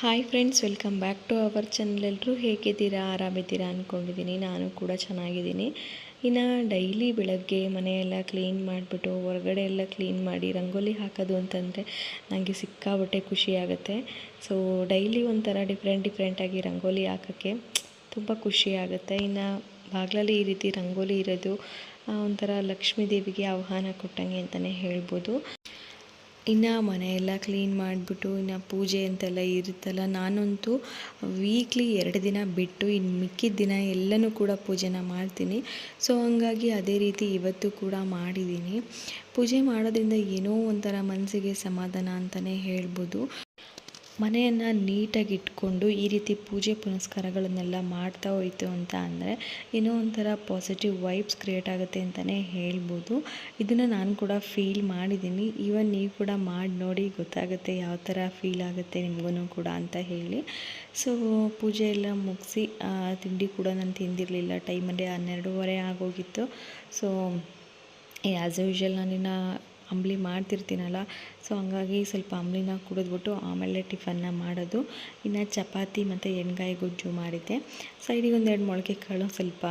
Hi friends welcome back to our channel ಎಲ್ಲರೂ ಹೇಗಿದ್ದೀರಾ? ಆರಾಮಿದ್ದೀರಾ ಅಂದ್ಕೊಂಡಿದ್ದೀನಿ ನಾನು ಕೂಡ ಚೆನ್ನಾಗಿದ್ದೀನಿ. ಇನ್ನು ಡೈಲಿ ಬೆಳಗ್ಗೆ ಮನೆಯೆಲ್ಲ ಕ್ಲೀನ್ ಮಾಡಿಬಿಟ್ಟು ಹೊರಗಡೆ ಎಲ್ಲ ಕ್ಲೀನ್ ಮಾಡಿ ರಂಗೋಲಿ ಹಾಕೋದು ಅಂತಂದರೆ ನನಗೆ ಸಿಕ್ಕಾಬಟ್ಟೆ ಖುಷಿ ಆಗುತ್ತೆ. ಸೊ ಡೈಲಿ ಒಂಥರ ಡಿಫ್ರೆಂಟ್ ಡಿಫ್ರೆಂಟಾಗಿ ರಂಗೋಲಿ ಹಾಕೋಕ್ಕೆ ತುಂಬ ಖುಷಿ ಆಗುತ್ತೆ. ಇನ್ನು ಬಾಗಿಲಲ್ಲಿ ಈ ರೀತಿ ರಂಗೋಲಿ ಇರೋದು ಒಂಥರ ಲಕ್ಷ್ಮೀ ದೇವಿಗೆ ಆಹ್ವಾನ ಕೊಟ್ಟಂಗೆ ಅಂತಲೇ ಹೇಳ್ಬೋದು. ಇನ್ನು ಮನೆಯೆಲ್ಲ ಕ್ಲೀನ್ ಮಾಡಿಬಿಟ್ಟು ಇನ್ನು ಪೂಜೆ ಅಂತೆಲ್ಲ ಇರುತ್ತಲ್ಲ, ನಾನಂತೂ ವೀಕ್ಲಿ ಎರಡು ದಿನ ಬಿಟ್ಟು ಇನ್ನು ಮಿಕ್ಕಿದ ದಿನ ಎಲ್ಲನೂ ಕೂಡ ಪೂಜೆನ ಮಾಡ್ತೀನಿ. ಸೊ ಹಂಗಾಗಿ ಅದೇ ರೀತಿ ಇವತ್ತು ಕೂಡ ಮಾಡಿದ್ದೀನಿ. ಪೂಜೆ ಮಾಡೋದ್ರಿಂದ ಏನೋ ಒಂಥರ ಮನಸ್ಸಿಗೆ ಸಮಾಧಾನ ಅಂತಲೇ ಹೇಳ್ಬೋದು. ಮನೆಯನ್ನು ನೀಟಾಗಿ ಇಟ್ಕೊಂಡು ಈ ರೀತಿ ಪೂಜೆ ಪುನಸ್ಕಾರಗಳನ್ನೆಲ್ಲ ಮಾಡ್ತಾ ಹೋಯ್ತು ಅಂತ ಅಂದರೆ ಏನೋ ಒಂಥರ ಪಾಸಿಟಿವ್ ವೈಬ್ಸ್ ಕ್ರಿಯೇಟ್ ಆಗುತ್ತೆ ಅಂತಲೇ ಹೇಳ್ಬೋದು. ಇದನ್ನು ನಾನು ಕೂಡ ಫೀಲ್ ಮಾಡಿದ್ದೀನಿ. ಈವನ್ ನೀವು ಕೂಡ ಮಾಡಿ ನೋಡಿ ಗೊತ್ತಾಗುತ್ತೆ ಯಾವ ಥರ ಫೀಲ್ ಆಗುತ್ತೆ ನಿಮಗೂ ಕೂಡ ಅಂತ ಹೇಳಿ. ಸೊ ಪೂಜೆ ಎಲ್ಲ ಮುಗಿಸಿ ತಿಂಡಿ ಕೂಡ ನಾನು ತಿಂದಿರಲಿಲ್ಲ. ಟೈಮಲ್ಲಿ ಹನ್ನೆರಡೂವರೆ ಆಗೋಗಿತ್ತು. ಸೊ ಆ್ಯಸ್ ಯೂಶ್ವಲ್ ನಾನಿನ್ನು ಅಂಬ್ಲಿ ಮಾಡ್ತಿರ್ತೀನಲ್ಲ ಸೊ ಹಂಗಾಗಿ ಸ್ವಲ್ಪ ಅಂಬ್ಲಿನ ಕುಡಿದ್ಬಿಟ್ಟು ಆಮೇಲೆ ಟಿಫನ್ನ ಮಾಡೋದು. ಇನ್ನು ಚಪಾತಿ ಮತ್ತು ಎಣ್ಗಾಯಿ ಗೊಜ್ಜು ಮಾಡಿದ್ದೆ. ಸೈಡಿಗೆ ಒಂದೆರಡು ಮೊಳಕೆ ಕಾಳು ಸ್ವಲ್ಪ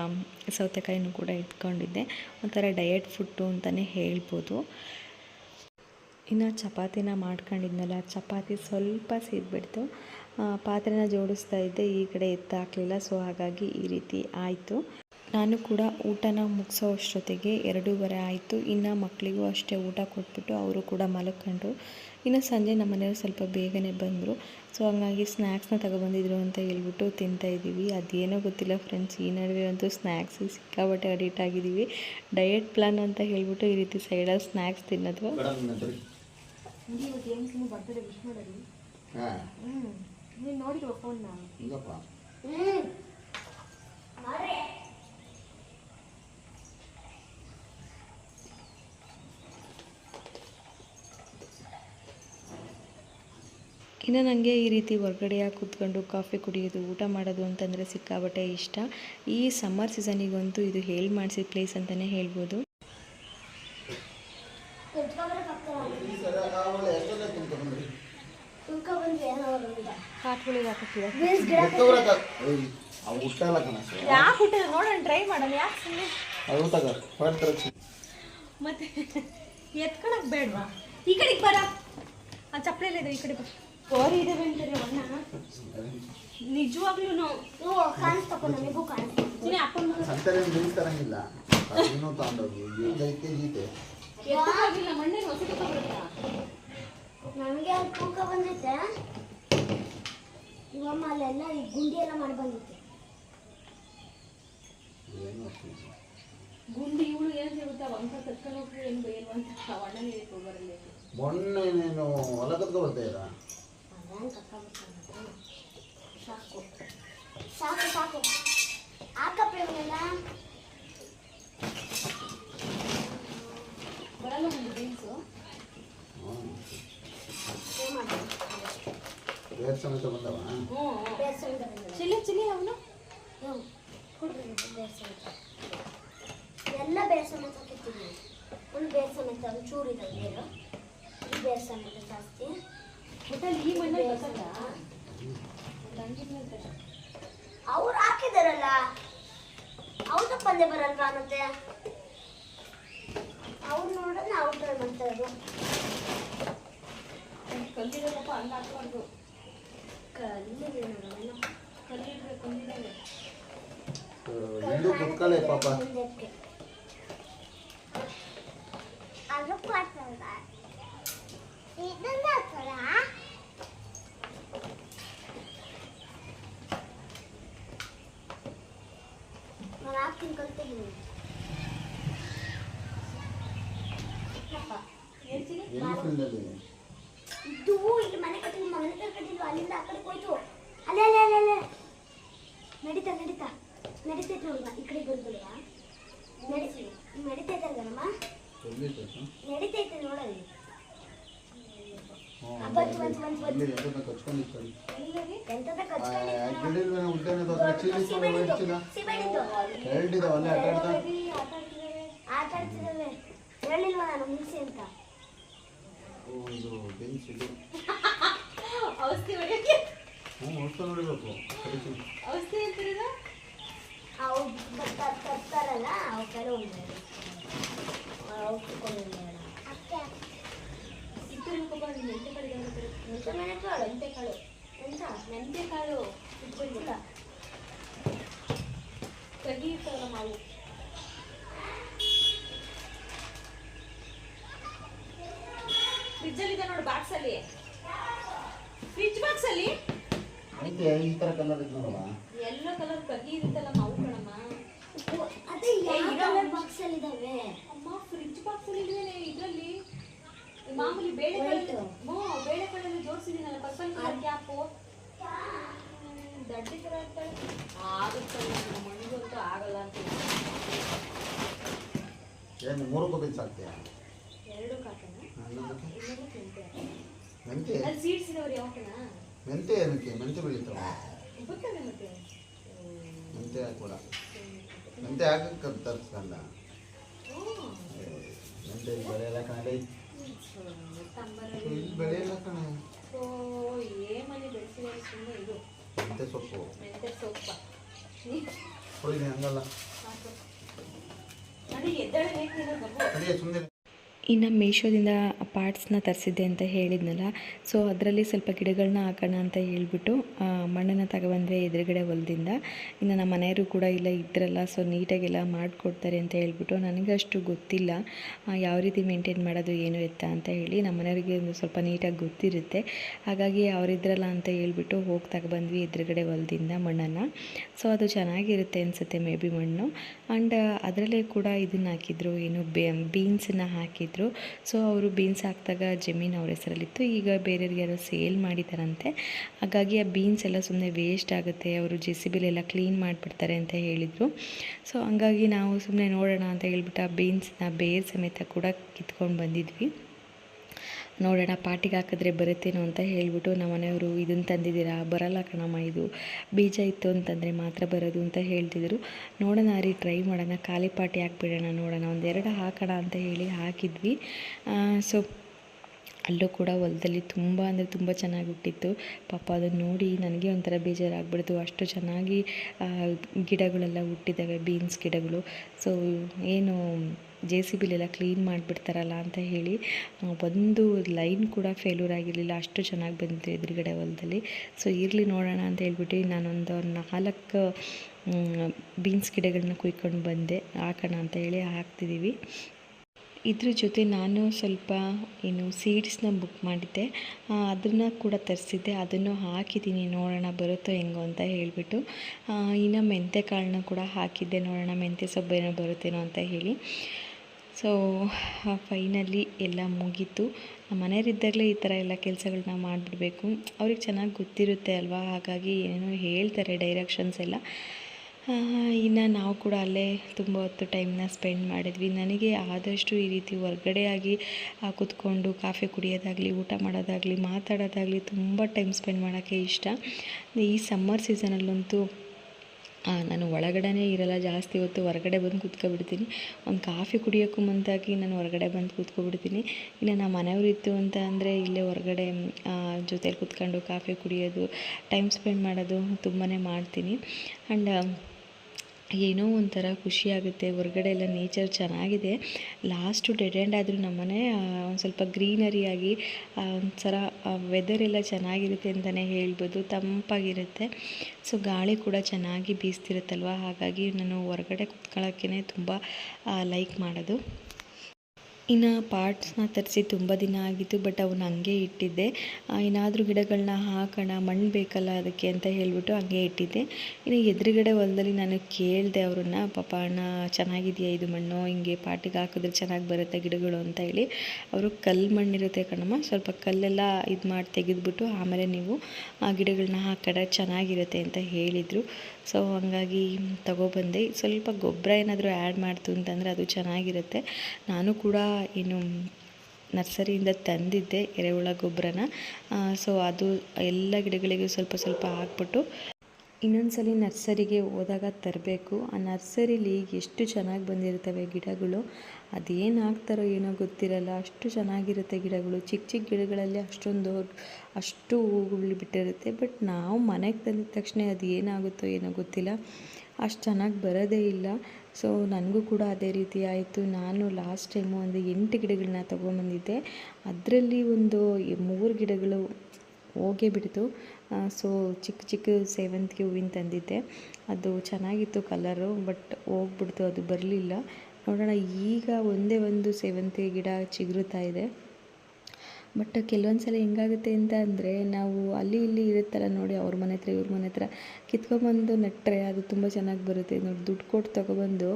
ಸೌತೆಕಾಯಿನೂ ಕೂಡ ಇಟ್ಕೊಂಡಿದ್ದೆ. ಒಂಥರ ಡಯಟ್ ಫುಡ್ಡು ಅಂತಲೇ ಹೇಳ್ಬೋದು. ಇನ್ನು ಚಪಾತಿನ ಮಾಡ್ಕೊಂಡಿದ್ನಲ್ಲ, ಚಪಾತಿ ಸ್ವಲ್ಪ ಸೇದ್ಬಿಡ್ತು ಪಾತ್ರೆನ ಜೋಡಿಸ್ತಾ ಇದ್ದೆ, ಈ ಕಡೆ ಎತ್ತಾಕಲಿಲ್ಲ ಸೊ ಹಾಗಾಗಿ ಈ ರೀತಿ ಆಯಿತು. ನಾನು ಕೂಡ ಊಟನ ಮುಗಿಸೋ ಅಷ್ಟೊತ್ತಿಗೆ ಎರಡೂವರೆ ಆಯಿತು. ಇನ್ನು ಮಕ್ಕಳಿಗೂ ಅಷ್ಟೇ ಊಟ ಕೊಟ್ಬಿಟ್ಟು ಅವರು ಕೂಡ ಮಲ್ಕೊಂಡ್ರು ಇನ್ನು ಸಂಜೆ ನಮ್ಮ ಮನೆಯವರು ಸ್ವಲ್ಪ ಬೇಗನೆ ಬಂದರು. ಸೊ ಹಂಗಾಗಿ ಸ್ನ್ಯಾಕ್ಸ್ನ ತಗೊಬಂದಿದ್ರು ಅಂತ ಹೇಳ್ಬಿಟ್ಟು ತಿಂತಾ ಇದ್ದೀವಿ. ಅದೇನೋ ಗೊತ್ತಿಲ್ಲ ಫ್ರೆಂಡ್ಸ್ ಈ ನಡುವೆ ಅಂತೂ ಸ್ನ್ಯಾಕ್ಸ್ ಸಿಕ್ಕಾಬಟ್ಟೆ ಅಡಿಟ್ ಆಗಿದ್ದೀವಿ. ಡಯಟ್ ಪ್ಲಾನ್ ಅಂತ ಹೇಳ್ಬಿಟ್ಟು ಈ ರೀತಿ ಸೈಡಲ್ಲಿ ಸ್ನ್ಯಾಕ್ಸ್ ತಿನ್ನೋದು. ಹಾಂ. ನೀನು ನೋಡಿರುವ ಫೋನ್ನ ಇನ್ನು ನನಗೆ ಈ ರೀತಿ ಹೊರ್ಗಡೆಯಾಗಿ ಕೂತ್ಕೊಂಡು ಕಾಫಿ ಕುಡಿಯೋದು, ಊಟ ಮಾಡೋದು ಅಂತಂದರೆ ಸಿಕ್ಕಾಬಟ್ಟೆ ಇಷ್ಟ. ಈ ಸಮ್ಮರ್ ಸೀಸನಿಗಂತೂ ಇದು ಹೇಳಿ ಮಾಡಿಸಿದ ಪ್ಲೇಸ್ ಅಂತಲೇ ಹೇಳ್ಬೋದು. ಮತ್ತೆ ಎತ್ಕೊಳಕ್ ಬೇಡವಾ? ಈ ಕಡೆಗೆ ಬರ ಆ ಚಪ್ಪಲಿ ಈ ಕಡೆ ಬರ ಕೋರಿ ಇದೆ. ಅಂತಾರೆ ಅಣ್ಣ ನಿಜವಾಗ್ಲೂ ಅಪ್ಪನ ಅಂತಾರೆ ನಿಲ್ತಾರಂಗಿಲ್ಲ ಇನ್ನೂ ತಗೊಂಡೋಗಿ ಹೆಂಗೈತೆ ಗೀತೆ ಎತ್ತಕ್ಕಾಗಿಲ್ಲ ಮಣ್ಣೆ ಹೊಸ ಬರುತ್ತಾ? ನನಗೆ ಅಲ್ಲಿ ತೂಕ ಬಂದೈತೆ ಇವಮ್ಮ ಅಲ್ಲೆಲ್ಲ ಈ ಗುಂಡಿ ಎಲ್ಲ ಮಾಡಿ ಬಂದೈತೆ ಗುಂಡಿ ಇವಳು ಏನು ಸಿಗುತ್ತೆ ಒಂದ್ಸ ಕರ್ಕೊಂಡು ಹೋಗ್ರಿ ಏನು ಏನು ಅಂತ. ಅಣ್ಣನೇ ಇತ್ತು ಬರಲಿ ಮೊನ್ನೆ ನೀನು ಹೊಲ ಕತ್ಕೊ ಬರ್ತಾ ಇರ ಸಾಕು ಸಾಕು ಸಾಕು ಹಾಕಪ್ಪ ಇವನ್ನೆಲ್ಲ ಬರಲ್ಲ ಒಂದು ಬೀನ್ಸು ಬೇರೆ ಸಮೇತ ಚಿಲ್ಲಿ ಚಿಲ್ಲಿ ಅವನು ಕೊಡ್ರಿ ಬೇಸಂತ ಎಲ್ಲ ಬೇಸಂತ ಹಾಕಿರ್ತೀವಿ ಒಂದು ಬೇಸಂತ ಒಂದು ಚೂರು ಇದೆ ಬೇರು ಜಾಸ್ತಿ ಒಟ್ಟಲ್ಲಿ ಈ ಮಣ್ಣಲ್ಲಿ ಬರ್ತಲ್ಲ ಅವ್ರು ಹಾಕಿದಾರಲ್ಲ? ಅವ್ರ ಪಂದ್ಯ ಬರಲ್ವಾ ಅನ್ನತ್ತೆ ಅವ್ರು ನೋಡಿದ್ರೆ ಅವ್ರ ಟ್ರೈ ಮಾಡ್ತಾ ಇರೋದು. ಕಲ್ಲಿರೋದಪ್ಪ ಹಂಗೆ ಹಾಕ್ಬಾರ್ದು. ಕಲ್ಲಿದೆ ನೋಡೋಣ ಕಲ್ಲಿರ್ಬೇಕು ಕಲ್ಲಿದ್ದಾವೆ. ಹಿಂದೂ ಕುತ್ಕೊಳ್ಳೆ ಪಾಪ. ಅದು ಪಾತ್ರಲ್ಲ ಇದನ್ನ ಹಾಕಲ್ಲ ನಾನು ಹಾಕ್ತೀನಿ ಕಲ್ತಿದ್ದೀನಿ ಎಲ್ಲಿ ಫೀಲ್ಡಲ್ಲಿ ಇದು ಇಲ್ಲಿ ಮನೆ ಕಟ್ಟಿಲ್ಲ ಮನೆ ಹತ್ರ ಕಟ್ಟಿಲ್ವ ಅಲ್ಲಿಂದ ಆ ಕಡೆ ಹೋಯ್ತು. ಅಲ್ಲೇ ಅಲ್ಲೇ ಅಲ್ಲೇ ಅಲ್ಲೇ. ನಡೀತಾ ನಡೀತಾ. ನಡೀತೈತೆ ನೋಡುವ ಈ ಕಡೆ ಬರ್ಬೋದಲ್ವಾ ನಡೀತಿ ನಡೀತೈತಲ್ವಮ್ಮ ಎಲ್ಲಿ ಕೆಲಸ ನಡೀತೈತೆ ಎರಡಿದಾವ ಅಲ್ಲೇ ಆಟ ಆಡ್ತಾ? ಆಟ ನಾನು ಮುಗಿಸಿ ಅಂತ? ಇದು ಬೆಂಚ್ ಇದು. ಔಷಧಿ ಹೊಡಿಯೋಕ್ಕೆ ಹ್ಞೂ ಔಷಧ ಅಂತೀರ ಅವು ತರ್ತಾರಲ್ಲ ಒಂದು ಅನ್ಕೋಬಾರ್ದು ಮೆಂತೆ ಕಡೆ ಮೆಂತೆ ಮನೆ ಕಾಳು ಮೆಂತೆ ಕಾಳು ಎಂತ ಮೆಂತೆ ಕಾಳು ಇಟ್ಕೊಂಡಿಲ್ಲ ಕಹಿ ಇರ್ತಾವಲ್ಲ ಮಾವು ಫ್ರಿಜ್ಜಲ್ಲಿ ಇದೆ ನೋಡಿ ಬಾಕ್ಸ್ ಅಲ್ಲಿ. ಫ್ರಿಜ್ ಬಾಕ್ಸ್ ಅಲ್ಲಿ? ಈ ತರ ಕಲರ್ ಇದೆ ನೋಡಮ್ಮ. ಎಲ್ಲೋ ಕಲರ್ ಕಹಿ ಇರುತ್ತಲ್ಲ ಮಾವು ಕಣಮ್ಮ. ಅದೇ ಯಾವ ಕಲರ್ ಬಾಕ್ಸ್ ಅಲ್ಲಿ ಇದಾವೆ ಅಮ್ಮ ಫ್ರಿಜ್ ಬಾಕ್ಸ್ ಅಲ್ಲಿ ಇದ್ರೆ ಇದರಲ್ಲಿ ಮಾಮೂಲಿ ಬೇಳೆ ಜೋಡಿಸಿದೀನಲ್ಲ ಹ್ಞೂ ಬೇಳೆ ಜೋಡಿಸಿದ್ದೀನಲ್ಲ ಪರ್ಪಲ್ ಕಲರ್ ಕ್ಯಾಪು ದಡ್ಡಿ ಥರ ಆಗುತ್ತಲ್ಲ ಮಣ್ಣಿಗಂತೂ ಆಗಲ್ಲ ಅಂತ ಏನು ಎರಡು ಮೆಂತೆ ಮೆಂತೆ ಅಲ್ಲಿ ಸೀಡ್ಸ್ ಇದಾವ್ರಿ ಮೆಂತೆ ಏನಕ್ಕೆ? ಮೆಂತೆ ಬೆಳೀತಾವ? ಗೊತ್ತಲ್ಲ ಮತ್ತೆ. ಮೆಂತೆ ಹಾಕ್ಬೇಡ ಮೆಂತೆ ಹಾಕಕ್ಕೆ ತರಿಸ್ಕೊಂಡ? ಮೆಂತೆ ಬೆಳೆಯಲ್ಲ ಕಣೆ ಇಲ್ಲಿ ಬೆಳೆಯಲ್ಲ ಕಣೆ ಸೊ ಏಮಲ್ಲಿ ಬೆಳೆಸಿದ್ರೆ ಸುಮ್ಮನೆ ಇದು ಮೆಂತೆ ಸೊಪ್ಪು ಮೆಂತೆ ಸೊಪ್ಪ ಹಂಗಲ್ಲ ನನಗೆ ಎದ್ದಾಳೆ ಬೇಕು ಬಬ್ಬು ಕಡಿಯ ಸುಮ್ಮನೆ ಇನ್ನು ಮೀಶೋದಿಂದ ಪಾರ್ಟ್ಸ್ನ ತರಿಸಿದ್ದೆ ಅಂತ ಹೇಳಿದ್ನಲ್ಲ. ಸೊ ಅದರಲ್ಲಿ ಸ್ವಲ್ಪ ಗಿಡಗಳನ್ನ ಹಾಕೋಣ ಅಂತ ಹೇಳಿಬಿಟ್ಟು ಮಣ್ಣನ್ನು ತಗೊಬಂದರೆ ಎದುರುಗಡೆ ಹೊಲದಿಂದ. ಇನ್ನು ನಮ್ಮ ಮನೆಯವರು ಕೂಡ ಇಲ್ಲ ಇದ್ರಲ್ಲ ಸೊ ನೀಟಾಗೆಲ್ಲ ಮಾಡಿಕೊಡ್ತಾರೆ ಅಂತ ಹೇಳ್ಬಿಟ್ಟು ನನಗೆ ಅಷ್ಟು ಗೊತ್ತಿಲ್ಲ ಯಾವ ರೀತಿ ಮೇಂಟೈನ್ ಮಾಡೋದು, ಏನು ಎತ್ತ ಅಂತ ಹೇಳಿ ನಮ್ಮ ಮನೆಯವರಿಗೆ ಒಂದು ಸ್ವಲ್ಪ ನೀಟಾಗಿ ಗೊತ್ತಿರುತ್ತೆ. ಹಾಗಾಗಿ ಅವರಿದ್ರಲ್ಲ ಅಂತ ಹೇಳಿಬಿಟ್ಟು ಹೋಗಿ ತಗೊಬಂದ್ವಿ ಎದುರುಗಡೆ ಹೊಲದಿಂದ ಮಣ್ಣನ್ನು. ಸೊ ಅದು ಚೆನ್ನಾಗಿರುತ್ತೆ ಅನಿಸುತ್ತೆ ಮೇ ಬಿ ಮಣ್ಣು. ಆ್ಯಂಡ್ ಅದರಲ್ಲೇ ಕೂಡ ಇದನ್ನು ಹಾಕಿದ್ರು, ಏನು ಬೀನ್ಸನ್ನು ಹಾಕಿದ್ರು. ಸೊ ಅವರು ಬೀನ್ಸ್ ಹಾಕಿದಾಗ ಜಮೀನು ಅವ್ರ ಹೆಸರಲ್ಲಿತ್ತು. ಈಗ ಬೇರೆಯವ್ರಿಗೆ ಯಾರೋ ಸೇಲ್ ಮಾಡಿದಾರಂತೆ. ಹಾಗಾಗಿ ಆ ಬೀನ್ಸ್ ಎಲ್ಲ ಸುಮ್ಮನೆ ವೇಸ್ಟ್ ಆಗುತ್ತೆ. ಅವರು ಜೆ ಸಿ ಬಿಲೆಲ್ಲ ಕ್ಲೀನ್ ಮಾಡಿಬಿಡ್ತಾರೆ ಅಂತ ಹೇಳಿದರು. ಸೊ ಹಂಗಾಗಿ ನಾವು ಸುಮ್ಮನೆ ನೋಡೋಣ ಅಂತ ಹೇಳ್ಬಿಟ್ಟು ಆ ಬೀನ್ಸ್ನ ಬೇರ್ ಸಮೇತ ಕೂಡ ಕಿತ್ಕೊಂಡು ಬಂದಿದ್ವಿ. ನೋಡೋಣ, ಪಾಟಿಗೆ ಹಾಕಿದ್ರೆ ಬರುತ್ತೇನೋ ಅಂತ ಹೇಳಿಬಿಟ್ಟು ನಮ್ಮ ಮನೆಯವರು ಇದನ್ನು ತಂದಿದ್ದೀರಾ? ಬರಲ್ಲ ಕಣಮ್ಮ ಇದು. ಬೀಜ ಇತ್ತು ಅಂತಂದರೆ ಮಾತ್ರ ಬರೋದು ಅಂತ ಹೇಳ್ತಿದ್ರು. ನೋಡೋಣ ರೀ ಟ್ರೈ ಮಾಡೋಣ. ಖಾಲಿ ಪಾಟಿ ಹಾಕ್ಬಿಡೋಣ ನೋಡೋಣ. ಒಂದೆರಡು ಹಾಕೋಣ ಅಂತ ಹೇಳಿ ಹಾಕಿದ್ವಿ. ಸೊ ಅಲ್ಲೂ ಕೂಡ ಹೊಲದಲ್ಲಿ ತುಂಬ ಅಂದರೆ ತುಂಬ ಚೆನ್ನಾಗಿ ಹುಟ್ಟಿತ್ತು. ಪಾಪ ಅದನ್ನು ನೋಡಿ ನನಗೆ ಒಂಥರ ಬೇಜಾರಾಗ್ಬಿಡ್ತು. ಅಷ್ಟು ಚೆನ್ನಾಗಿ ಗಿಡಗಳೆಲ್ಲ ಹುಟ್ಟಿದ್ದಾವೆ ಬೀನ್ಸ್ ಗಿಡಗಳು. ಸೊ ಏನು ಜೆ ಸಿ ಬಿಲೆಲ್ಲ ಕ್ಲೀನ್ ಮಾಡಿಬಿಡ್ತಾರಲ್ಲ ಅಂತ ಹೇಳಿ ಒಂದು ಲೈನ್ ಕೂಡ ಫೇಲ್ಯೂರ್ ಆಗಿರಲಿಲ್ಲ, ಅಷ್ಟು ಚೆನ್ನಾಗಿ ಬಂದಿತ್ತು ಎದುರುಗಡೆ ಹೊಲದಲ್ಲಿ. ಸೊ ಇರಲಿ ನೋಡೋಣ ಅಂತ ಹೇಳ್ಬಿಟ್ಟು ನಾನೊಂದು ನಾಲ್ಕು ಬೀನ್ಸ್ ಗಿಡಗಳನ್ನ ಕುಯ್ಕೊಂಡು ಬಂದೆ. ಹಾಕೋಣ ಅಂತ ಹೇಳಿ ಹಾಕ್ತಿದ್ದೀವಿ ಇದ್ರ ಜೊತೆ ನಾನು ಸ್ವಲ್ಪ, ಏನು ಸೀಡ್ಸ್ನ ಬುಕ್ ಮಾಡಿದ್ದೆ. ಅದನ್ನು ಕೂಡ ತರಿಸಿದ್ದೆ. ಅದನ್ನು ಹಾಕಿದ್ದೀನಿ. ನೋಡೋಣ ಬರುತ್ತೋ ಹೆಂಗೋ ಅಂತ ಹೇಳಿಬಿಟ್ಟು ಇನ್ನು ಮೆಂತ್ಯ ಕಾಳನ್ನ ಕೂಡ ಹಾಕಿದ್ದೆ. ನೋಡೋಣ ಮೆಂತೆ ಸೊಪ್ಪೇನೋ ಬರುತ್ತೇನೋ ಅಂತ ಹೇಳಿ. ಸೊ ಫೈನಲಿ ಎಲ್ಲ ಮುಗೀತು. ನಮ್ಮ ಮನೆಯವರಿದ್ದಾಗಲೇ ಈ ಥರ ಎಲ್ಲ ಕೆಲಸಗಳನ್ನ ಮಾಡಿಬಿಡ್ಬೇಕು. ಅವ್ರಿಗೆ ಚೆನ್ನಾಗಿ ಗೊತ್ತಿರುತ್ತೆ ಅಲ್ವಾ? ಹಾಗಾಗಿ ಏನೇನೋ ಹೇಳ್ತಾರೆ ಡೈರೆಕ್ಷನ್ಸ್ ಎಲ್ಲ. ಇನ್ನು ನಾವು ಕೂಡ ಅಲ್ಲೇ ತುಂಬ ಹೊತ್ತು ಟೈಮ್ನ ಸ್ಪೆಂಡ್ ಮಾಡಿದ್ವಿ. ನನಗೆ ಆದಷ್ಟು ಈ ರೀತಿ ಹೊರ್ಗಡೆ ಆಗಿ ಕೂತ್ಕೊಂಡು ಕಾಫಿ ಕುಡಿಯೋದಾಗಲಿ, ಊಟ ಮಾಡೋದಾಗಲಿ, ಮಾತಾಡೋದಾಗಲಿ ತುಂಬ ಟೈಮ್ ಸ್ಪೆಂಡ್ ಮಾಡೋಕ್ಕೆ ಇಷ್ಟ. ಈ ಸಮ್ಮರ್ ಸೀಸನಲ್ಲಂತೂ ನಾನು ಒಳಗಡೆನೇ ಇರಲ್ಲ, ಜಾಸ್ತಿ ಹೊತ್ತು ಹೊರಗಡೆ ಬಂದು ಕೂತ್ಕೊಬಿಡ್ತೀನಿ. ಒಂದು ಕಾಫಿ ಕುಡಿಯೋಕ್ಕೂ ಮುಂದಾಗಿ ನಾನು ಹೊರಗಡೆ ಬಂದು ಕೂತ್ಕೊಬಿಡ್ತೀನಿ. ಇಲ್ಲ ನಮ್ಮ ಮನೆಯವ್ರು ಇತ್ತು ಅಂತ ಅಂದರೆ ಇಲ್ಲೇ ಹೊರಗಡೆ ಜೊತೆಲಿ ಕೂತ್ಕೊಂಡು ಕಾಫಿ ಕುಡಿಯೋದು, ಟೈಮ್ ಸ್ಪೆಂಡ್ ಮಾಡೋದು ತುಂಬಾ ಮಾಡ್ತೀನಿ. ಆ್ಯಂಡ್ ಏನೋ ಒಂಥರ ಖುಷಿ ಆಗುತ್ತೆ, ಹೊರಗಡೆ ಎಲ್ಲ ನೇಚರ್ ಚೆನ್ನಾಗಿದೆ. ಲಾಸ್ಟು ಡೆಡ್ ಎಂಡ್ ಆದರೂ ನಮ್ಮನೆ ಒಂದು ಸ್ವಲ್ಪ ಗ್ರೀನರಿಯಾಗಿ ಒಂಥರ ವೆದರ್ ಎಲ್ಲ ಚೆನ್ನಾಗಿರುತ್ತೆ ಅಂತಲೇ ಹೇಳ್ಬೋದು, ತಂಪಾಗಿರುತ್ತೆ. ಸೊ ಗಾಳಿ ಕೂಡ ಚೆನ್ನಾಗಿ ಬೀಸ್ತಿರುತ್ತಲ್ವ? ಹಾಗಾಗಿ ನಾನು ಹೊರಗಡೆ ಕುತ್ಕೊಳ್ಳೋಕ್ಕೇ ತುಂಬ ಲೈಕ್ ಮಾಡೋದು. ಇನ್ನು ಪಾರ್ಟ್ಸ್ನ ತರಿಸಿ ತುಂಬ ದಿನ ಆಗಿತ್ತು, ಬಟ್ ಅವನ್ನ ಹಂಗೆ ಇಟ್ಟಿದ್ದೆ. ಏನಾದರೂ ಗಿಡಗಳನ್ನ ಹಾಕೋಣ, ಮಣ್ಣು ಬೇಕಲ್ಲ ಅದಕ್ಕೆ ಅಂತ ಹೇಳ್ಬಿಟ್ಟು ಹಂಗೆ ಇಟ್ಟಿದ್ದೆ. ಇನ್ನು ಎದುರುಗಡೆ ಹೊಲದಲ್ಲಿ ನಾನು ಕೇಳಿದೆ ಅವ್ರನ್ನ, ಪಾಪ ಅಣ್ಣ, ಚೆನ್ನಾಗಿದೆಯಾ ಇದು ಮಣ್ಣು? ಹಿಂಗೆ ಪಾಟಿಗೆ ಹಾಕಿದ್ರೆ ಚೆನ್ನಾಗಿ ಬರುತ್ತೆ ಗಿಡಗಳು ಅಂತ ಹೇಳಿ. ಅವರು, ಕಲ್ಲು ಮಣ್ಣಿರುತ್ತೆ ಕಣಮ್ಮ, ಸ್ವಲ್ಪ ಕಲ್ಲೆಲ್ಲ ಇದು ಮಾಡಿ ತೆಗೆದುಬಿಟ್ಟು ಆಮೇಲೆ ನೀವು ಆ ಗಿಡಗಳನ್ನ ಹಾಕಡ ಚೆನ್ನಾಗಿರುತ್ತೆ ಅಂತ ಹೇಳಿದರು. ಸೊ, ಹಂಗಾಗಿ ತಗೊಬಂದೆ ಸ್ವಲ್ಪ ಗೊಬ್ಬರ ಏನಾದರೂ ಆ್ಯಡ್ ಮಾಡ್ತು ಅಂತಂದರೆ ಅದು ಚೆನ್ನಾಗಿರುತ್ತೆ. ನಾನು ಕೂಡ ಏನು ನರ್ಸರಿಯಿಂದ ತಂದಿದ್ದೆ ಎರೆಹುಳ ಗೊಬ್ಬರನ. ಸೊ ಅದು ಎಲ್ಲ ಗಿಡಗಳಿಗೂ ಸ್ವಲ್ಪ ಸ್ವಲ್ಪ ಹಾಕ್ಬಿಟ್ಟು ಇನ್ನೊಂದ್ಸಲಿ ನರ್ಸರಿಗೆ ಹೋದಾಗ ತರಬೇಕು. ಆ ನರ್ಸರಿಲಿ ಎಷ್ಟು ಚೆನ್ನಾಗಿ ಬಂದಿರ್ತವೆ ಗಿಡಗಳು, ಅದೇನು ಹಾಕ್ತಾರೋ ಏನೋ ಗೊತ್ತಿರಲ್ಲ. ಅಷ್ಟು ಚೆನ್ನಾಗಿರುತ್ತೆ ಗಿಡಗಳು. ಚಿಕ್ಕ ಚಿಕ್ಕ ಗಿಡಗಳಲ್ಲಿ ಅಷ್ಟೊಂದು ಅಷ್ಟು ಹೂಗಳು ಬಿಟ್ಟಿರುತ್ತೆ. ಬಟ್ ನಾವು ಮನೆಗೆ ತಂದಿದ ತಕ್ಷಣ ಅದು ಏನಾಗುತ್ತೋ ಏನೋ ಗೊತ್ತಿಲ್ಲ. ಅಷ್ಟು ಚೆನ್ನಾಗಿ ಬರೋದೇ ಇಲ್ಲ. ಸೊ ನನಗೂ ಕೂಡ ಅದೇ ರೀತಿ ಆಯಿತು. ನಾನು ಲಾಸ್ಟ್ ಟೈಮು ಒಂದು ಎಂಟು ಗಿಡಗಳನ್ನ ತೊಗೊಂಬಂದಿದ್ದೆ. ಅದರಲ್ಲಿ ಒಂದು ಮೂರು ಗಿಡಗಳು ಹೋಗೇ ಬಿಡ್ತು. ಸೊ ಚಿಕ್ಕ ಚಿಕ್ಕ ಸೇವಂತಿಗೆ ಹೂವಿನ ತಂದಿದ್ದೆ. ಅದು ಚೆನ್ನಾಗಿತ್ತು ಕಲರು ಬಟ್ ಹೋಗ್ಬಿಡ್ತು, ಅದು ಬರಲಿಲ್ಲ. ನೋಡೋಣ, ಈಗ ಒಂದೇ ಒಂದು ಸೇವಂತಿಗೆ ಗಿಡ ಚಿಗುರುತ್ತಾ ಇದೆ. ಬಟ್ ಕೆಲವೊಂದು ಸಲ ಹೆಂಗಾಗುತ್ತೆ ಅಂತ ಅಂದರೆ ನಾವು ಅಲ್ಲಿ ಇಲ್ಲಿ ಇರುತ್ತಲ್ಲ ನೋಡಿ ಅವ್ರ ಮನೆ ಹತ್ರ, ಇವ್ರ ಮನೆ ಹತ್ರ ಕಿತ್ಕೊಂಡ್ಬಂದು ನೆಟ್ಟರೆ ಅದು ತುಂಬ ಚೆನ್ನಾಗಿ ಬರುತ್ತೆ. ನೋಡಿ ದುಡ್ಡು ಕೊಟ್ಟು ತೊಗೊಬಂದು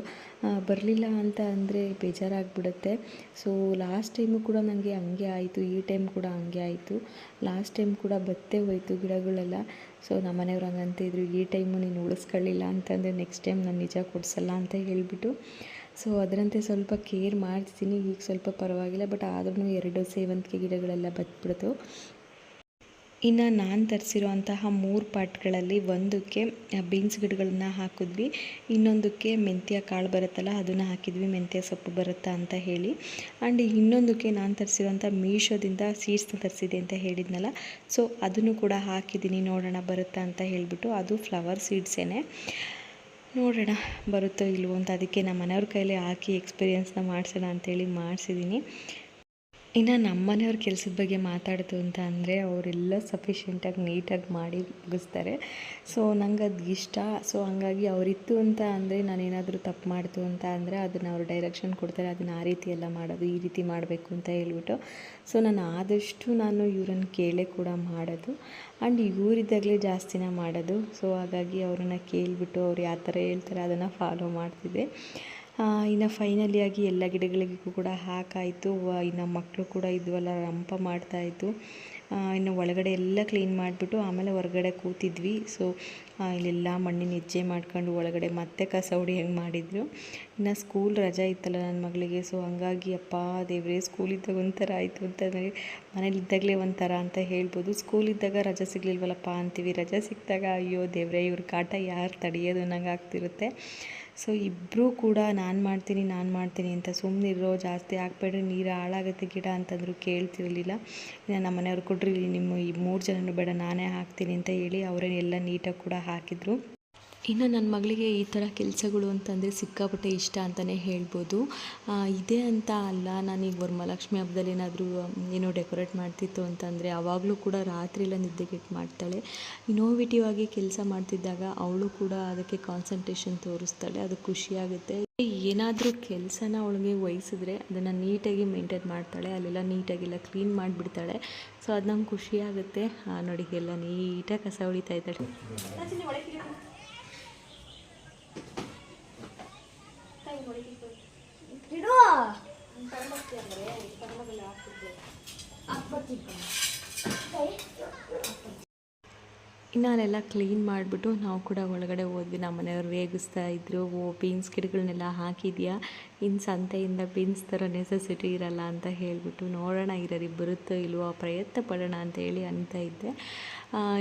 ಬರಲಿಲ್ಲ ಅಂತ ಅಂದರೆ ಬೇಜಾರಾಗ್ಬಿಡುತ್ತೆ. ಸೊ ಲಾಸ್ಟ್ ಟೈಮು ಕೂಡ ನನಗೆ ಹಂಗೆ ಆಯಿತು. ಈ ಟೈಮ್ ಕೂಡ ಹಂಗೆ ಆಯಿತು. ಲಾಸ್ಟ್ ಟೈಮ್ ಕೂಡ ಬತ್ತೆ ಹೋಯಿತು ಗಿಡಗಳೆಲ್ಲ. ಸೊ ನಮ್ಮ ಮನೆಯವ್ರು ಹಂಗಂತಿದ್ರು ಈ ಟೈಮು ನೀನು ಉಳಿಸ್ಕೊಳ್ಳಿಲ್ಲ ಅಂತಂದರೆ ನೆಕ್ಸ್ಟ್ ಟೈಮ್ ನಾನು ನಿಜ ಕೊಡಿಸಲ್ಲ ಅಂತ ಹೇಳಿಬಿಟ್ಟು. ಸೊ ಅದರಂತೆ ಸ್ವಲ್ಪ ಕೇರ್ ಮಾಡ್ತೀನಿ ಈಗ ಸ್ವಲ್ಪ ಪರವಾಗಿಲ್ಲ ಬಟ್ ಆದ್ರೂ ಎರಡು ಸೇವಂತಿಗೆ ಗಿಡಗಳೆಲ್ಲ ಬತ್ಬಿಡ್ತು ಇನ್ನು ನಾನು ತರಿಸಿರುವಂತಹ ಮೂರು ಪಾಟ್ಗಳಲ್ಲಿ ಒಂದಕ್ಕೆ ಬೀನ್ಸ್ ಗಿಡಗಳನ್ನ ಹಾಕಿದ್ವಿ. ಇನ್ನೊಂದಕ್ಕೆ ಮೆಂತ್ಯ ಕಾಳು ಬರುತ್ತಲ್ಲ, ಅದನ್ನು ಹಾಕಿದ್ವಿ. ಮೆಂತ್ಯ ಸೊಪ್ಪು ಬರುತ್ತಾ ಅಂತ ಹೇಳಿ. ಆ್ಯಂಡ್ ಇನ್ನೊಂದಕ್ಕೆ ನಾನು ತರಿಸಿರುವಂಥ ಮೀಶೋದಿಂದ ಸೀಡ್ಸ್ನ ತರಿಸಿದೆ ಅಂತ ಹೇಳಿದ್ನಲ್ಲ. ಸೊ ಅದನ್ನು ಕೂಡ ಹಾಕಿದ್ದೀನಿ, ನೋಡೋಣ ಬರುತ್ತಾ ಅಂತ ಹೇಳಿಬಿಟ್ಟು. ಅದು ಫ್ಲವರ್ ಸೀಡ್ಸೇನೆ ನೋಡೋಣ ಬರುತ್ತೋ ಇಲ್ವೋ ಅಂತ ಅದಕ್ಕೆ ನಮ್ಮ ಮನೆಯವ್ರ ಕೈಲಿ ಹಾಕಿ ಎಕ್ಸ್ಪೀರಿಯೆನ್ಸ್ನ ಮಾಡಿಸೋಣ ಅಂತೇಳಿ ಮಾಡಿಸಿದ್ದೀನಿ ಇನ್ನು ನಮ್ಮ ಮನೆಯವ್ರ ಕೆಲಸದ ಬಗ್ಗೆ ಮಾತಾಡ್ತು ಅಂತ ಅಂದರೆ ಅವರೆಲ್ಲ ಸಫಿಷಿಯೆಂಟಾಗಿ ನೀಟಾಗಿ ಮಾಡಿ ಮುಗಿಸ್ತಾರೆ. ಸೊ ನಂಗೆ ಅದು ಇಷ್ಟ. ಸೊ ಹಂಗಾಗಿ ಅವರಿತ್ತು ಅಂತ ಅಂದರೆ ನಾನೇನಾದರೂ ತಪ್ಪು ಮಾಡ್ತು ಅಂತ ಅಂದರೆ ಅದನ್ನು ಅವ್ರು ಡೈರೆಕ್ಷನ್ ಕೊಡ್ತಾರೆ, ಅದನ್ನು ಆ ರೀತಿ ಎಲ್ಲ ಮಾಡೋದು, ಈ ರೀತಿ ಮಾಡಬೇಕು ಅಂತ ಹೇಳ್ಬಿಟ್ಟು. ಸೊ ನಾನು ಆದಷ್ಟು ನಾನು ಇವ್ರನ್ನ ಕೇಳೇ ಕೂಡ ಮಾಡೋದು. ಆ್ಯಂಡ್ ಇವರಿದ್ದಾಗಲೇ ಜಾಸ್ತಿನ ಮಾಡೋದು. ಸೊ ಹಾಗಾಗಿ ಅವ್ರನ್ನ ಕೇಳಿಬಿಟ್ಟು ಅವ್ರು ಯಾವ ಥರ ಹೇಳ್ತಾರೆ ಅದನ್ನು ಫಾಲೋ ಮಾಡ್ತಿದ್ದೆ. ಇನ್ನು ಫೈನಲಿಯಾಗಿ ಎಲ್ಲ ಗಿಡಗಳಿಗೂ ಕೂಡ ಹಾಕಾಯಿತು. ಇನ್ನು ಮಕ್ಕಳು ಕೂಡ ಇದ್ವಲ್ಲ, ರಂಪ ಮಾಡ್ತಾಯಿತ್ತು ಇನ್ನು ಒಳಗಡೆ ಎಲ್ಲ ಕ್ಲೀನ್ ಮಾಡಿಬಿಟ್ಟು ಆಮೇಲೆ ಹೊರಗಡೆ ಕೂತಿದ್ವಿ. ಸೊ ಇಲ್ಲೆಲ್ಲ ಮಣ್ಣಿನ ಹೆಜ್ಜೆ ಮಾಡ್ಕೊಂಡು ಒಳಗಡೆ ಮತ್ತೆ ಕಸ ಹೊಡಿ ಹೆಂಗೆ ಮಾಡಿದ್ರು. ಇನ್ನು ಸ್ಕೂಲ್ ರಜಾ ಇತ್ತಲ್ಲ ನನ್ನ ಮಗಳಿಗೆ ಸೊ ಹಂಗಾಗಿ ಅಪ್ಪ ದೇವರೇ ಸ್ಕೂಲ್ ಇದ್ದಾಗ ಒಂಥರ ಆಯಿತು ಅಂತಂದರೆ ಮನೇಲಿದ್ದಾಗಲೇ ಒಂಥರ ಅಂತ ಹೇಳ್ಬೋದು. ಸ್ಕೂಲ್ ಇದ್ದಾಗ ರಜಾ ಸಿಗಲಿಲ್ವಲ್ಲಪ್ಪ ಅಂತೀವಿ. ರಜಾ ಸಿಕ್ಕಿದಾಗ ಅಯ್ಯೋ ದೇವರೇ ಇವ್ರ ಕಾಟ ಯಾರು ತಡೆಯೋದು ಅನ್ನಂಗೆ ಆಗ್ತಿರುತ್ತೆ. ಸೊ ಇಬ್ಬರೂ ಕೂಡ ನಾನು ಮಾಡ್ತೀನಿ ನಾನು ಮಾಡ್ತೀನಿ ಅಂತ ಸುಮ್ಮನಿರೋ ಜಾಸ್ತಿ ಹಾಕ್ಬೇಡ್ರಿ ನೀರು ಹಾಳಾಗುತ್ತೆ ಗಿಡ ಅಂತಂದ್ರು ಕೇಳ್ತಿರಲಿಲ್ಲ. ನಮ್ಮ ಮನೆಯವ್ರು ಕೊಡ್ರಿ ನಿಮ್ಮ ಈ ಮೂರು ಜನನೂ ಬೇಡ, ನಾನೇ ಹಾಕ್ತೀನಿ ಅಂತ ಹೇಳಿ ಅವರೇ ಎಲ್ಲ ನೀಟಾಗಿ ಕೂಡ ಹಾಕಿದರು. ಇನ್ನು ನನ್ನ ಮಗಳಿಗೆ ಈ ಥರ ಕೆಲಸಗಳು ಅಂತಂದರೆ ಸಿಕ್ಕಾಪಟ್ಟೆ ಇಷ್ಟ ಅಂತಲೇ ಹೇಳ್ಬೋದು. ಇದೇ ಅಂತ ಅಲ್ಲ ನಾನೀಗ ವರಮಹಾಲಕ್ಷ್ಮಿ ಹಬ್ಬದಲ್ಲಿ ಏನಾದರೂ ಏನೋ ಡೆಕೋರೇಟ್ ಮಾಡ್ತಿತ್ತು ಅಂತಂದರೆ ಆವಾಗಲೂ ಕೂಡ ರಾತ್ರಿ ಎಲ್ಲ ನಿದ್ದೆಗೆಟ್ಟು ಮಾಡ್ತಾಳೆ. ಇನೋವೇಟಿವ್ ಆಗಿ ಕೆಲಸ ಮಾಡ್ತಿದ್ದಾಗ ಅವಳು ಕೂಡ ಅದಕ್ಕೆ ಕಾನ್ಸಂಟ್ರೇಷನ್ ತೋರಿಸ್ತಾಳೆ, ಅದು ಖುಷಿಯಾಗುತ್ತೆ ಏನಾದರೂ ಕೆಲಸನ ಅವಳಿಗೆ ವಹಿಸಿದ್ರೆ ಅದನ್ನು ನೀಟಾಗಿ ಮೇಂಟೈನ್ ಮಾಡ್ತಾಳೆ, ಅಲ್ಲೆಲ್ಲ ನೀಟಾಗೆಲ್ಲ ಕ್ಲೀನ್ ಮಾಡಿಬಿಡ್ತಾಳೆ. ಸೊ ಅದು ನಂಗೆ ಖುಷಿಯಾಗುತ್ತೆ ನೋಡಿ, ಎಲ್ಲ ನೀಟಾಗಿ ಕಸ ಹೊಡಿತಾ ಇದ್ದಾಳೆ. ಇನ್ನು ಅಲ್ಲೆಲ್ಲ ಕ್ಲೀನ್ ಮಾಡಿಬಿಟ್ಟು ನಾವು ಕೂಡ ಒಳಗಡೆ ಹೋದ್ವಿ. ನಮ್ಮ ಮನೆಯವ್ರು ರೇಗಿಸ್ತಾ ಇದ್ರು. ಓ ಬೀನ್ಸ್ ಗಿಡಗಳನ್ನೆಲ್ಲ ಹಾಕಿದ್ಯಾ? ಇನ್ನು ಸಂತೆಯಿಂದ ಬೀನ್ಸ್ ಥರ ನೆಸೆಸಿಟಿ ಇರಲ್ಲ ಅಂತ ಹೇಳಿಬಿಟ್ಟು ನೋಡೋಣ ಇರೋರಿ ಬರುತ್ತೋ ಇಲ್ವೋ ಪ್ರಯತ್ನ ಪಡೋಣ ಅಂತ ಹೇಳಿ ಅಂತ ಇದ್ದೆ.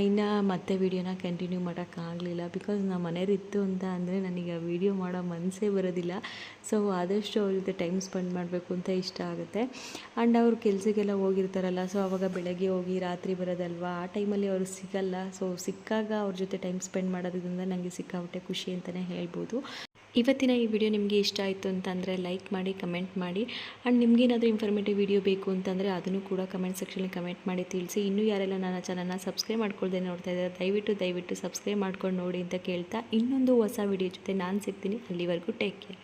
ಇನ್ನು ಮತ್ತೆ ವೀಡಿಯೋನ ಕಂಟಿನ್ಯೂ ಮಾಡೋಕ್ಕಾಗಲಿಲ್ಲ. ಬಿಕಾಸ್ ನಮ್ಮ ಮನೇಲಿ ಇತ್ತು ಅಂತ ಅಂದರೆ ನನಗೆ ಆ ವೀಡಿಯೋ ಮಾಡೋ ಮನಸ್ಸೇ ಬರೋದಿಲ್ಲ. ಸೊ ಆದಷ್ಟು ಅವ್ರ ಜೊತೆ ಟೈಮ್ ಸ್ಪೆಂಡ್ ಮಾಡಬೇಕು ಅಂತ ಇಷ್ಟ ಆಗುತ್ತೆ. ಆ್ಯಂಡ್ ಅವರು ಕೆಲಸಕ್ಕೆಲ್ಲ ಹೋಗಿರ್ತಾರಲ್ಲ ಸೊ ಅವಾಗ ಬೆಳಗ್ಗೆ ಹೋಗಿ ರಾತ್ರಿ ಬರೋದಲ್ವಾ? ಆ ಟೈಮಲ್ಲಿ ಅವರು ಸಿಗಲ್ಲ. ಸೊ ಸಿಕ್ಕಾಗ ಅವ್ರ ಜೊತೆ ಟೈಮ್ ಸ್ಪೆಂಡ್ ಮಾಡೋದ್ರಿಂದ ನನಗೆ ಸಿಕ್ಕಾಪಟ್ಟೆ ಖುಷಿ ಅಂತಲೇ ಹೇಳ್ಬೋದು. ಇವತ್ತಿನ ಈ ವಿಡಿಯೋ ನಿಮಗೆ ಇಷ್ಟ ಆಯಿತು ಅಂತಂದರೆ ಲೈಕ್ ಮಾಡಿ ಕಮೆಂಟ್ ಮಾಡಿ ಆ್ಯಂಡ್ ನಿಮಗೇನಾದರೂ ಇನ್ಫಾರ್ಮೇಟಿವ್ ವಿಡಿಯೋ ಬೇಕು ಅಂತಂದರೆ ಅದನ್ನು ಕೂಡ ಕಮೆಂಟ್ ಸೆಕ್ಷನಲ್ಲಿ ಕಮೆಂಟ್ ಮಾಡಿ ತಿಳಿಸಿ. ಇನ್ನೂ ಯಾರೆಲ್ಲ ನನ್ನ ಚಾನಲ್ನ ಸಬ್ಸ್ಕ್ರೈಬ್ ಮಾಡ್ಕೊಳ್ದೆ ನೋಡ್ತಾ ಇದ್ದಾರೆ, ದಯವಿಟ್ಟು ದಯವಿಟ್ಟು ಸಬ್ಸ್ಕ್ರೈಬ್ ಮಾಡ್ಕೊಂಡು ನೋಡಿ ಅಂತ ಕೇಳ್ತಾ ಇನ್ನೊಂದು ಹೊಸ ವಿಡಿಯೋ ಜೊತೆ ನಾನು ಸಿಗ್ತೀನಿ. ಅಲ್ಲಿವರೆಗೂ ಟೇಕ್ ಕೇರ್